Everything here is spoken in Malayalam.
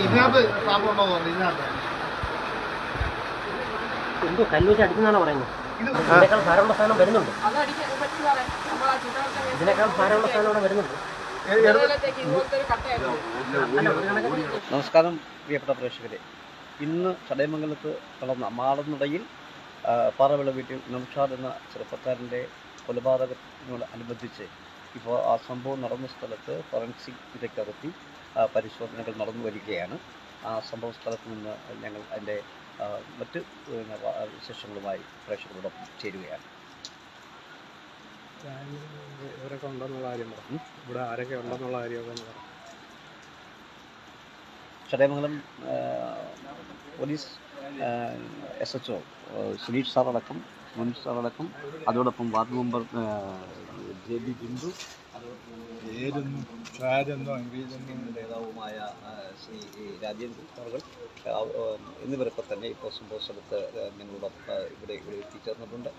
ഇതിനകത്ത് സാമ്പുണ്ടോ ഇതിനകത്ത് എന്തോ കല്ലുവെച്ച് അടിക്കുന്നാണോ പറയുന്നത്? ഇത് ഇതിനേക്കാൾ ഭാരമുള്ള സാധനം വരുന്നുണ്ട്. ഇതിനേക്കാൾ ഭാരമുള്ള സാധനം ഇവിടെ വരുന്നുണ്ട്. നമസ്കാരം പ്രിയപ്പെട്ട പ്രേക്ഷകരെ. ഇന്ന് ചടയമംഗലത്ത് നടന്ന മാളനടയിൽ ആ, പാറവിള വീട്ടിൽ നംഷാദ് എന്ന ചെറുപ്പക്കാരന്റെ കൊലപാതകത്തിനോടനുബന്ധിച്ച് ഇപ്പോൾ ആ സംഭവം നടന്ന സ്ഥലത്ത് ഫോറൻസിക് വിദഗ്ധരെത്തി പരിശോധനകൾ നടന്നു വരികയാണ്. ആ സംഭവ സ്ഥലത്ത് നിന്ന് ഞങ്ങൾ അതിന്റെ മറ്റ് വിശേഷങ്ങളുമായി പ്രേക്ഷകരോടൊപ്പം ചേരുകയാണ്. ഇവരൊക്കെ ഉണ്ടെന്നുള്ള കാര്യം പറഞ്ഞു. ഇവിടെ ആരൊക്കെ ഉണ്ടെന്നുള്ള കാര്യമൊക്കെ പറഞ്ഞു. Chadayamangalam police S H O Suneesh സാറടക്കം Muneesh സാറടക്കം അതോടൊപ്പം ward member J B Bindu നേതാവുമായ ശ്രീ ആ, ആ, എന്നിവരൊക്കെ തന്നെ ഇപ്പോൾ സംഭവ സ്ഥലത്ത് ആ, ഞങ്ങളോടൊപ്പം ഇവിടെ ഇവിടെ എത്തിച്ചേർന്നിട്ടുണ്ട്.